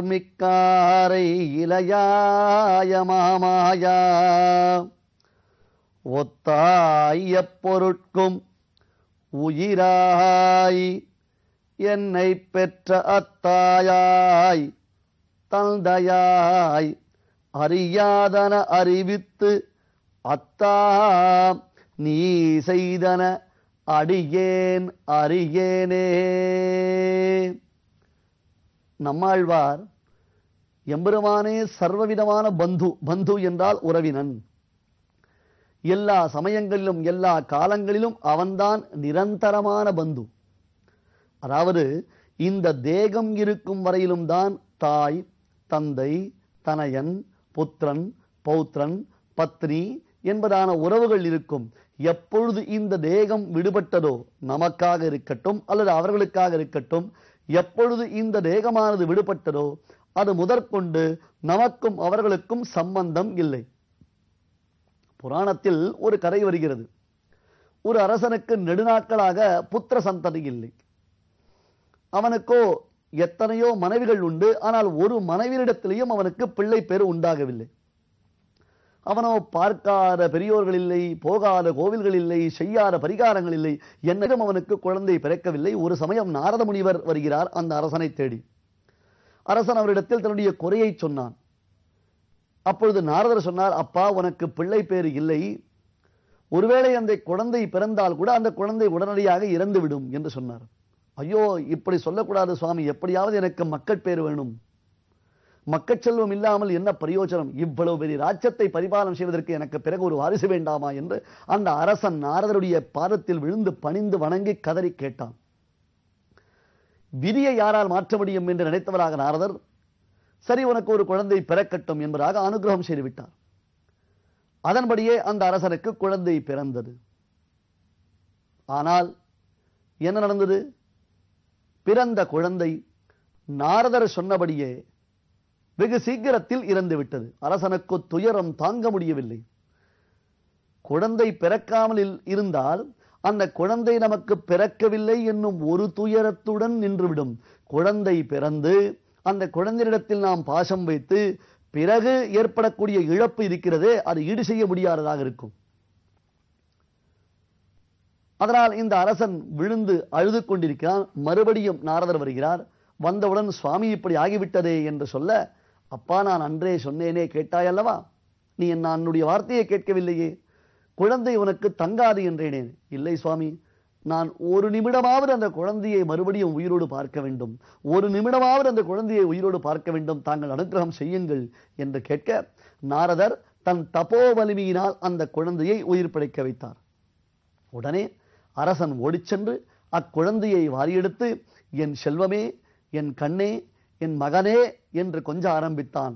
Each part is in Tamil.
மார்மிக்காரை இளையாய மாமாயா. ஒத்தாய பொருட்கும் உயிராய் என்னை பெற்ற அத்தாயாய் தந்தையாய் அறியாதன அறிவித்து அத்தா நீ செய்தன அடியேன் அறியேனே. நம்மாழ்வார் எம்பெருமானே சர்வவிதமான பந்து பந்து என்றால் உறவினன். எல்லா சமயங்களிலும் எல்லா காலங்களிலும் அவன்தான் நிரந்தரமான பந்து. அதாவது இந்த தேகம் இருக்கும் வரையிலும் தான் தாய் தந்தை தனயன் புத்திரன் பௌத்திரன் பத்னி என்பதான உறவுகள் இருக்கும். எப்பொழுது இந்த தேகம் விடுபட்டதோ நமக்காக இருக்கட்டும் அல்லது அவர்களுக்காக இருக்கட்டும் எப்பொழுது இந்த தேகமானது விடுபட்டதோ அது முதற்கொண்டு நமக்கும் அவர்களுக்கும் சம்பந்தம் இல்லை. புராணத்தில் ஒரு கதை வருகிறது. ஒரு அரசனுக்கு நெடுநாட்களாக புத்திர சந்ததி இல்லை. அவனுக்கோ எத்தனையோ மனைவிகள் உண்டு ஆனால் ஒரு மனைவியிடத்திலேயும் அவனுக்கு பிள்ளை பேர் உண்டாகவில்லை. அவனோ பார்க்காத பெரியோர்கள் இல்லை போகாத கோவில்கள் இல்லை செய்யாத பரிகாரங்கள் இல்லை. என்னிடம் அவனுக்கு குழந்தை பிறக்கவில்லை. ஒரு சமயம் நாரத முனிவர் வருகிறார் அந்த அரசனை தேடி. அரசன் அவரிடத்தில் தன்னுடைய குறையை சொன்னான். அப்பொழுது நாரதர் சொன்னார் அப்பா உனக்கு பிள்ளை பேர் இல்லை. ஒருவேளை அந்த குழந்தை பிறந்தால் கூட அந்த குழந்தை உடனடியாக இறந்துவிடும் என்று சொன்னார். ஐயோ இப்படி சொல்லக்கூடாது சுவாமி. எப்படியாவது எனக்கு மக்கள் பேர் வேணும். மக்கச்செல்வம் இல்லாமல் என்ன பிரயோஜனம்? இவ்வளவு பெரிய ராஜ்யத்தை பரிபாலனம் செய்வதற்கு எனக்கு பிறகு ஒரு வாரிசு வேண்டாமா என்று அந்த அரசன் நாரதருடைய பாதத்தில் விழுந்து பணிந்து வணங்கி கதறி கேட்டான். விதியை யாரால் மாற்ற முடியும் என்று நினைத்தவராக நாரதர் சரி உனக்கு ஒரு குழந்தை பிறக்கட்டும் என்பதாக அனுகிரகம் செய்துவிட்டார். அதன்படியே அந்த அரசனுக்கு குழந்தை பிறந்தது. ஆனால் என்ன நடந்தது? பிறந்த குழந்தை நாரதர் சொன்னபடியே வெகு சீக்கிரத்தில் இறந்து விட்டது. அரசனுக்கு துயரம் தாங்க முடியவில்லை. குழந்தை பிறக்காமல் இருந்தால் அந்த குழந்தை நமக்கு பிறக்கவில்லை என்னும் ஒரு துயரத்துடன் நின்றுவிடும். குழந்தை பிறந்து அந்த குழந்தையிடத்தில் நாம் பாசம் வைத்து பிறகு ஏற்படக்கூடிய இழப்பு இருக்கிறதே அது ஈடு செய்ய முடியாததாக இருக்கும். அதனால் இந்த அரசன் விழுந்து அழுது கொண்டிருக்கிறான். மறுபடியும் நாரதர் வருகிறார். வந்தவுடன் சுவாமி இப்படி ஆகிவிட்டதே என்று சொல்ல அப்பா நான் அன்றே சொன்னேனே கேட்டாய் அல்லவா? நீ என் என்னுடைய வார்த்தையை கேட்கவில்லையே. குழந்தை உனக்கு தங்காது என்றேனே. இல்லை சுவாமி நான் ஒரு நிமிடமாவது அந்த குழந்தையை மறுபடியும் உயிரோடு பார்க்க வேண்டும். ஒரு நிமிடமாவது அந்த குழந்தையை உயிரோடு பார்க்க வேண்டும். தாங்கள் அனுக்கிரகம் செய்யுங்கள் என்று கேட்க நாரதர் தன் தபோ வலிமையினால் அந்த குழந்தையை உயிர் பிழைக்க வைத்தார். உடனே அரசன் ஓடிச்சென்று அக்குழந்தையை வாரியெடுத்து என் செல்வமே என் கண்ணே என் மகனே என்று கொஞ்ச ஆரம்பித்தான்.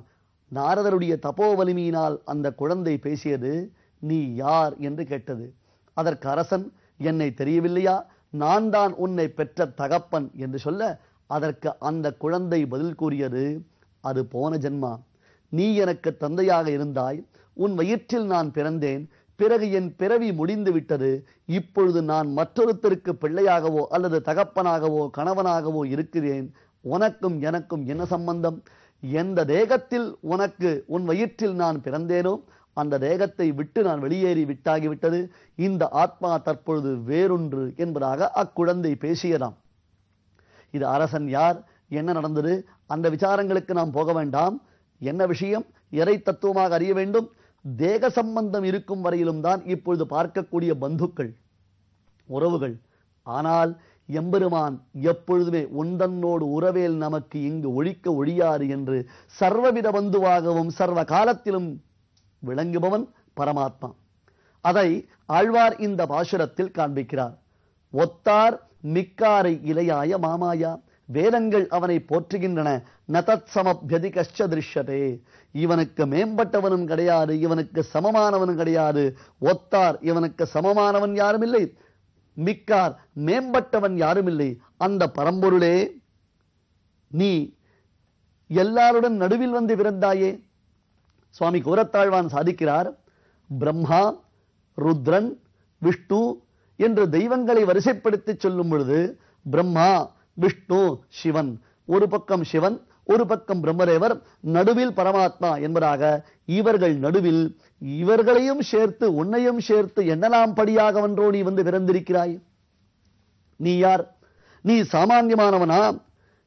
நாரதருடைய தப்போ வலிமையினால் அந்த குழந்தை பேசியது நீ யார்? என்று கேட்டது. அதற்கு அரசன் என்னை தெரியவில்லையா? நான் தான் உன்னை பெற்ற தகப்பன் என்று சொல்ல அதற்கு அந்த குழந்தை பதில் கூறியது அது போன ஜென்மா. நீ எனக்கு தந்தையாக இருந்தாய். உன் வயிற்றில் நான் பிறந்தேன். பிறகு என் பிறவி முடிந்து விட்டது. இப்பொழுது நான் மற்றொருத்தருக்கு பிள்ளையாகவோ அல்லது தகப்பனாகவோ கணவனாகவோ இருக்கிறேன். உனக்கும் எனக்கும் என்ன சம்பந்தம்? எந்த தேகத்தில் உனக்கு உன் வயிற்றில் நான் பிறந்தேனோ அந்த தேகத்தை விட்டு நான் வெளியேறி விட்டாகிவிட்டது. இந்த ஆத்மா தற்பொழுது வேறொன்று என்பதாக அக்குழந்தை பேசியதாம். இது அரசன் யார்? என்ன நடந்தது? அந்த விசாரங்களுக்கு நாம் போக வேண்டாம். என்ன விஷயம்? எதை தத்துவமாக அறிய வேண்டும்? தேக சம்பந்தம் இருக்கும் வரையிலும் தான் இப்பொழுது பார்க்கக்கூடிய பந்துக்கள் உறவுகள். ஆனால் எம்பெருமான் எப்பொழுதுமே உந்தன்னோடு உறவேல் நமக்கு இங்கு ஒழிக்க ஒழியாது என்று சர்வவித பந்துவாகவும் சர்வ காலத்திலும் விளங்குபவன் பரமாத்மா. அதை ஆழ்வார் இந்த பாசுரத்தில் காண்பிக்கிறார். ஒத்தார் மிக்காரை இலையாய மாமாயா வேதங்கள் அவனை போற்றுகின்றன நதத் சமபியதி கஷ்ட திருஷ்யதே. இவனுக்கு மேம்பட்டவனும் கிடையாது இவனுக்கு சமமானவனும் கிடையாது. ஒத்தார் இவனுக்கு சமமானவன் யாரும் இல்லை மிக்கார் மேம்பட்டவன் யாரும் இல்லை அந்த பரம்பொருளே நீ எல்லாருடன் நடுவில் வந்து பிறந்தாயே சுவாமி கோரத்தாழ்வான் சாதிக்கிறார் பிரம்மா ருத்ரன் விஷ்ணு என்று தெய்வங்களை வரிசைப்படுத்தி சொல்லும் பொழுது பிரம்மா விஷ்ணு சிவன் ஒரு பக்கம் சிவன் ஒரு பக்கம் பிரம்மதேவர் நடுவில் பரமாத்மா என்பதாக இவர்கள் நடுவில் இவர்களையும் சேர்த்து உன்னையும் சேர்த்து என்னலாம் படியாக வென்றோ நீ வந்து பிறந்திருக்கிறாய்? நீ யார்? நீ சாமான்யமானவனா?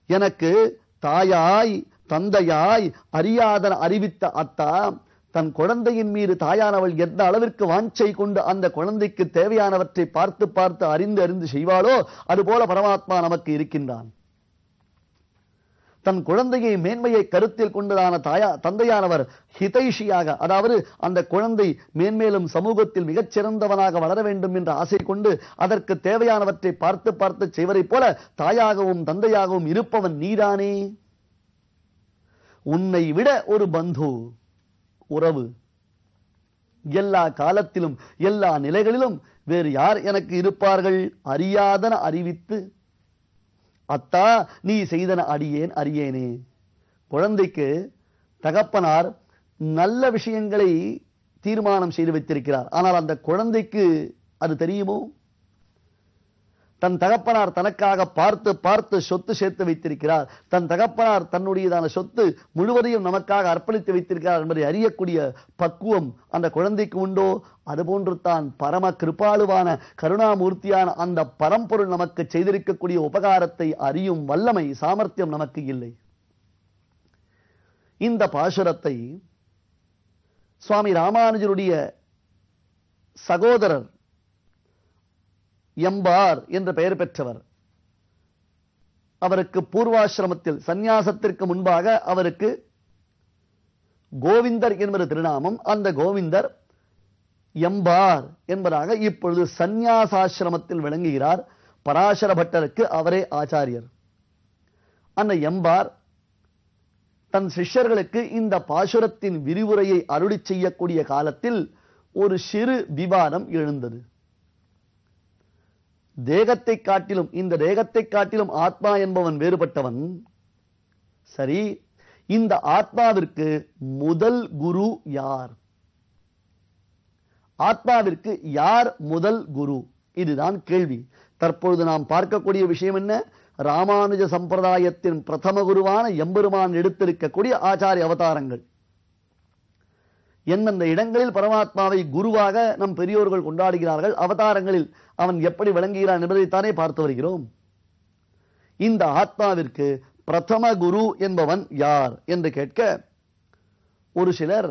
எனக்கு தாயாய் தந்தையாய் அறியாதன அறிவித்த அத்தா தன் குழந்தையின் மீது தாயானவள் எந்த அளவிற்கு வாஞ்சை கொண்டு அந்த குழந்தைக்கு தேவையானவற்றை பார்த்து பார்த்து அறிந்து அறிந்து செய்வாளோ அதுபோல பரமாத்மா நமக்கு இருக்கின்றான். தன் குழந்தையை மேன்மையை கருத்தில் கொண்டதான தாயா தந்தையானவர் ஹிதைஷியாக அதாவது அந்த குழந்தை மேன்மேலும் சமூகத்தில் மிகச் சிறந்தவனாக வளர வேண்டும் என்ற ஆசை கொண்டு அதற்கு தேவையானவற்றை பார்த்து பார்த்து செய்வதைப் போல தாயாகவும் தந்தையாகவும் இருப்பவன் நீதானே? உன்னை விட ஒரு பந்து உறவு. எல்லா காலத்திலும் எல்லா நிலைகளிலும் வேறு யார் எனக்கு இருப்பார்கள்? அறியாதன அறிவித்து அத்தா நீ செய்தன அடியேன் அறியேனே. குழந்தைக்கு தகப்பனார் நல்ல விஷயங்களை தீர்மானம் செய்து வைத்திருக்கிறார். ஆனால் அந்த குழந்தைக்கு அது தெரியுமோ? தன் தகப்பனார் தனக்காக பார்த்து பார்த்து சொத்து சேர்த்து வைத்திருக்கிறார். தன் தகப்பனார் தன்னுடையதான சொத்து முழுவதையும் நமக்காக அர்ப்பணித்து வைத்திருக்கிறார் என்பதை அறியக்கூடிய பக்குவம் அந்த குழந்தைக்கு உண்டோ? அதுபோன்று தான் பரம கிருபாலுவான கருணாமூர்த்தியான அந்த பரம்பொருள் நமக்கு செய்திருக்கக்கூடிய உபகாரத்தை அறியும் வல்லமை சாமர்த்தியம் நமக்கு இல்லை. இந்த பாசுரத்தை சுவாமி ராமானுஜருடைய சகோதரர் எம்பார் என்ற பெயர் பெற்றவர். அவருக்கு பூர்வாசிரமத்தில் சந்நியாசத்திற்கு முன்பாக அவருக்கு கோவிந்தர் என்பது திருநாமம். அந்த கோவிந்தர் எம்பார் என்பதாக இப்பொழுது சந்நியாசாசிரமத்தில் விளங்குகிறார். பராசர பட்டருக்கு அவரே ஆச்சாரியர். அந்த எம்பார் தன் சிஷ்யர்களுக்கு இந்த பாசுரத்தின் விரிவுரையை அருளி செய்யக்கூடிய காலத்தில் ஒரு சிறு விவாதம் எழுந்தது. தேகத்தை காட்டிலும் இந்த தேகத்தை காட்டிலும் ஆத்மா என்பவன் வேறுபட்டவன். சரி இந்த ஆத்மாவிற்கு முதல் குரு யார்? ஆத்மாவிற்கு யார் முதல் குரு? இதுதான் கேள்வி. தற்பொழுது நாம் பார்க்கக்கூடிய விஷயம் என்ன? ராமானுஜ சம்பிரதாயத்தின் பிரதம குருவான எம்பெருமான் எடுத்திருக்கக்கூடிய ஆச்சாரிய அவதாரங்கள். எந்தெந்த இடங்களில் பரமாத்மாவை குருவாக நம் பெரியோர்கள் கொண்டாடுகிறார்கள் அவதாரங்களில் அவன் எப்படி விளங்குகிறான் என்பதைத்தானே பார்த்து வருகிறோம். இந்த ஆத்மாவிற்கு பிரதம குரு என்பவன் யார் என்று கேட்க ஒரு சிலர்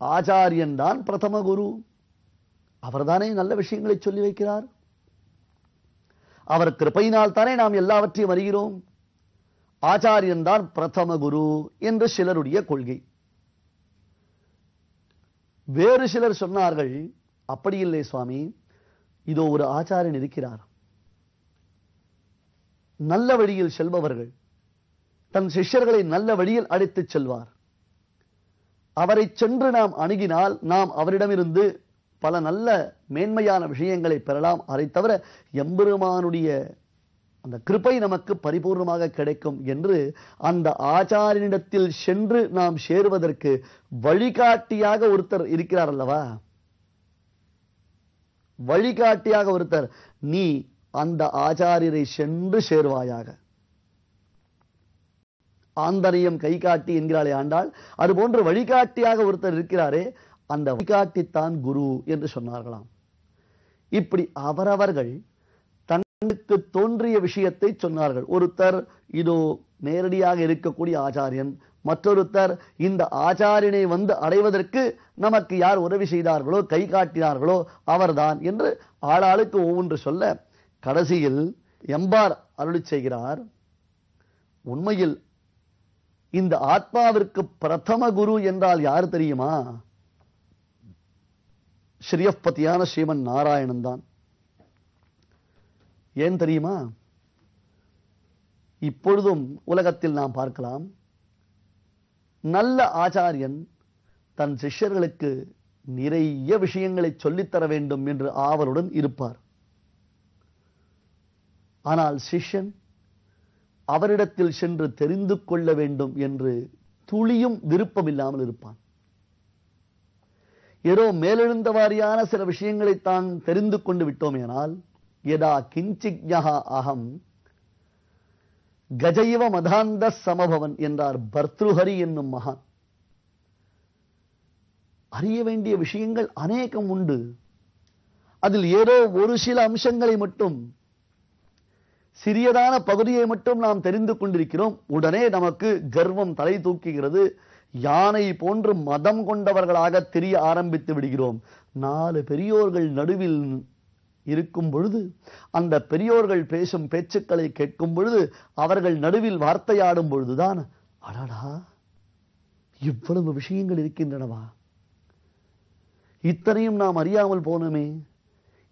ஆச்சாரியன் தான் பிரதம குரு. அவர்தானே நல்ல விஷயங்களை சொல்லி வைக்கிறார். அவர் கிருப்பையினால் தானே நாம் எல்லாவற்றையும் அறிகிறோம். ஆச்சாரியன் தான் பிரதம குரு என்று சிலருடைய கொள்கை. வேறு சிலர் சொன்னார்கள் அப்படி இல்லை சுவாமி இதோ ஒரு ஆச்சாரியன் இருக்கிறார். நல்ல வழியில் செல்பவர்கள் தன் சிஷ்யர்களை நல்ல வழியில் அழைத்துச் செல்வார். அவரை சென்று நாம் அணுகினால் நாம் அவரிடமிருந்து பல நல்ல மேன்மையான விஷயங்களை பெறலாம். அதை தவிர எம்பெருமானுடைய அந்த கிருப்பை நமக்கு பரிபூர்ணமாக கிடைக்கும் என்று அந்த ஆச்சாரியனிடத்தில் சென்று நாம் சேருவதற்கு வழிகாட்டியாக ஒருத்தர் இருக்கிறார் அல்லவா? வழிகாட்டியாக ஒருத்தர். நீ அந்த ஆச்சாரியரை சென்று சேருவாயாக. ஆந்தரியம் கை காட்டி என்கிறாளே ஆண்டால் அதுபோன்று வழிகாட்டியாக ஒருத்தர் இருக்கிறாரே அந்த வழிகாட்டித்தான் குரு என்று சொன்னார்களாம். இப்படி அவரவர்கள் கண்ணுக்கு தோன்றிய விஷயத்தை சொன்னார்கள். ஒருத்தர் இதோ நேரடியாக இருக்கக்கூடிய ஆச்சாரியன் மற்றொருத்தர் இந்த ஆச்சாரியனை வந்து அடைவதற்கு நமக்கு யார் உதவி செய்தார்களோ கை காட்டினார்களோ அவர்தான் என்று ஆளாளுக்கு ஒவ்வொன்று சொல்ல கடைசியில் எம்பார் அருளி செய்கிறார் உண்மையில் இந்த ஆத்மாவிற்கு பிரதம குரு என்றால் யார் தெரியுமா? ஸ்ரீயப்பதியான ஸ்ரீமன் நாராயணன் தான். ஏன் தெரியுமா? இப்பொழுதும் உலகத்தில் நாம் பார்க்கலாம். நல்ல ஆச்சாரியன் தன் சிஷ்யர்களுக்கு நிறைய விஷயங்களை சொல்லித்தர வேண்டும் என்று ஆவலுடன் இருப்பார். ஆனால் சிஷ்யன் அவரிடத்தில் சென்று தெரிந்து கொள்ள வேண்டும் என்று துளியும் விருப்பமில்லாமல் இருப்பான். ஏதோ மேலெழுந்த வாரியான சில விஷயங்களை தான் தெரிந்து கொண்டு விட்டோமேனால் யதா கிஞ்சிஜா அகம் கஜைவ மதாந்த சமபவன் என்றார் பர்த்ருஹரி என்னும் மகான். அறிய வேண்டிய விஷயங்கள் அநேகம் உண்டு. அதில் ஏதோ ஒரு சில அம்சங்களை மட்டும் சிறியதான பகுதியை மட்டும் நாம் தெரிந்து கொண்டிருக்கிறோம். உடனே நமக்கு கர்வம் தலை தூக்குகிறது. யானை போன்று மதம் கொண்டவர்களாக தெரிய ஆரம்பித்து விடுகிறோம். நாலு பெரியோர்கள் நடுவில் இருக்கும் பொழுது அந்த பெரியோர்கள் பேசும் பேச்சுக்களை கேட்கும் பொழுது அவர்கள் நடுவில் வார்த்தையாடும் பொழுதுதான் அடடா இவ்வளவு விஷயங்கள் இருக்கின்றனவா? இத்தனையும் நாம் அறியாமல் போனோமே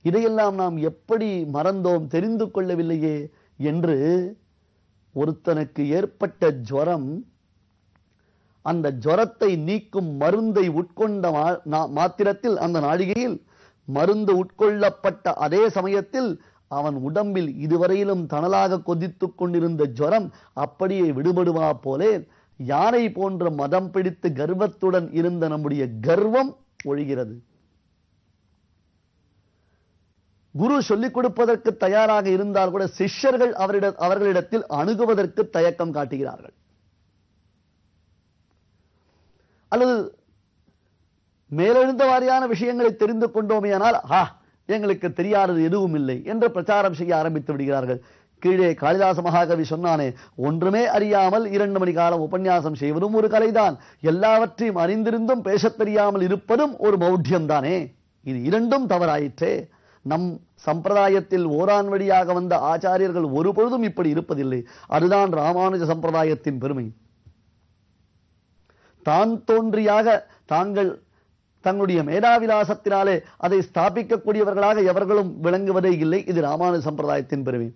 இதையெல்லாம் நாம் எப்படி மறந்தோம் தெரிந்து கொள்ளவில்லையே என்று ஒருத்தனுக்கு ஏற்பட்ட ஜுரம் அந்த ஜுரத்தை நீக்கும் மருந்தை உட்கொண்ட மாத்திரத்தில் அந்த நாழிகையில் மருந்து உட்கொள்ளப்பட்ட அதே சமயத்தில் அவன் உடம்பில் இதுவரையிலும் தணலாக கொதித்துக் கொண்டிருந்த ஜுரம் அப்படியே விடுபடுவா போலே யானை போன்ற மதம் பிடித்து கர்வத்துடன் இருந்த நம்முடைய கர்வம் ஒழிகிறது. குரு சொல்லிக் கொடுப்பதற்கு தயாராக இருந்தால் கூட சிஷ்யர்கள் அவரிட அவர்களிடத்தில் அணுகுவதற்கு தயக்கம் காட்டுகிறார்கள். அல்லது மேலெழுந்த வாரியான விஷயங்களை தெரிந்து கொண்டோமேயானால் ஆ எங்களுக்கு தெரியாதது எதுவும் இல்லை என்று பிரச்சாரம் செய்ய ஆரம்பித்து விடுகிறார்கள். கீழே காளிதாச மகாகவி சொன்னானே ஒன்றுமே அறியாமல் இரண்டு மணி காலம் உபன்யாசம் செய்வதும் ஒரு கலைதான். எல்லாவற்றையும் அறிந்திருந்தும் பேசத் தெரியாமல் இருப்பதும் ஒரு மௌட்டியம்தானே இது இரண்டும் தவறாயிற்றே. நம் சம்பிரதாயத்தில் ஓரான் வழியாக வந்த ஆச்சாரியர்கள் ஒருபொழுதும் இப்படி இருப்பதில்லை. அதுதான் ராமானுஜ சம்பிரதாயத்தின் பெருமை. தான் தோன்றியாக தாங்கள் தங்களுடைய மேதாவிலாசத்தினாலே அதை ஸ்தாபிக்கக்கூடியவர்களாக எவர்களும் விளங்குவதே இல்லை. இது ராமானு சம்பிரதாயத்தின் பெருமை.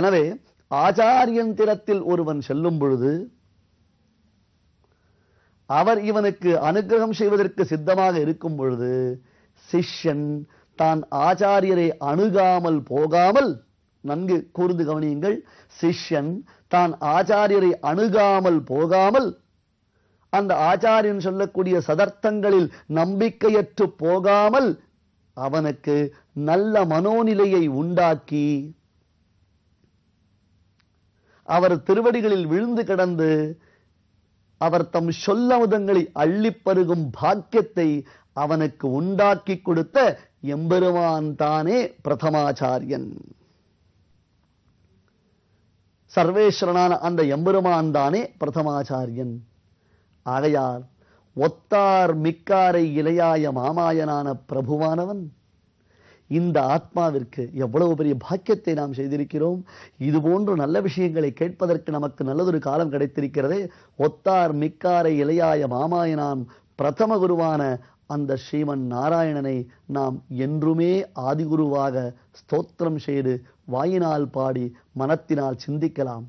எனவே ஆச்சாரியந்திரத்தில் ஒருவன் செல்லும் பொழுது அவர் இவனுக்கு அனுகிரகம் செய்வதற்கு சித்தமாக இருக்கும் பொழுது சிஷ்யன் தான் ஆச்சாரியரை அணுகாமல் போகாமல் நன்கு கூர்ந்து கவனியுங்கள் சிஷ்யன் தான் ஆச்சாரியரை அணுகாமல் போகாமல் அந்த ஆச்சாரியன் சொல்லக்கூடிய சதர்த்தங்களில் நம்பிக்கையற்று போகாமல் அவனுக்கு நல்ல மனோநிலையை உண்டாக்கி அவர் திருவடிகளில் விழுந்து கிடந்து அவர் தம் சொல்லமுதங்களை அள்ளிப்பருகும் பாக்கியத்தை அவனுக்கு உண்டாக்கி கொடுத்த எம்பெருமான் தானே பிரதமாச்சாரியன். சர்வேஸ்வரனான அந்த எம்பெருமான் தானே பிரதமாச்சாரியன். ஆகையால் ஒத்தார் மிக்காரை இலையாய மாமாயனான பிரபுவானவன் இந்த ஆத்மாவிற்கு எவ்வளவு பெரிய பாக்கியத்தை நாம் செய்திருக்கிறோம்? இது போன்ற நல்ல விஷயங்களை கேட்பதற்கு நமக்கு நல்லதொரு காலம் கிடைத்திருக்கிறதே. ஒத்தார் மிக்காரை இலையாய மாமாயனான் பிரதம குருவான அந்த ஸ்ரீமன் நாராயணனை நாம் என்றுமே ஆதிகுருவாக ஸ்தோத்திரம் செய்து வாயினால் பாடி மனத்தினால் சிந்திக்கலாம்.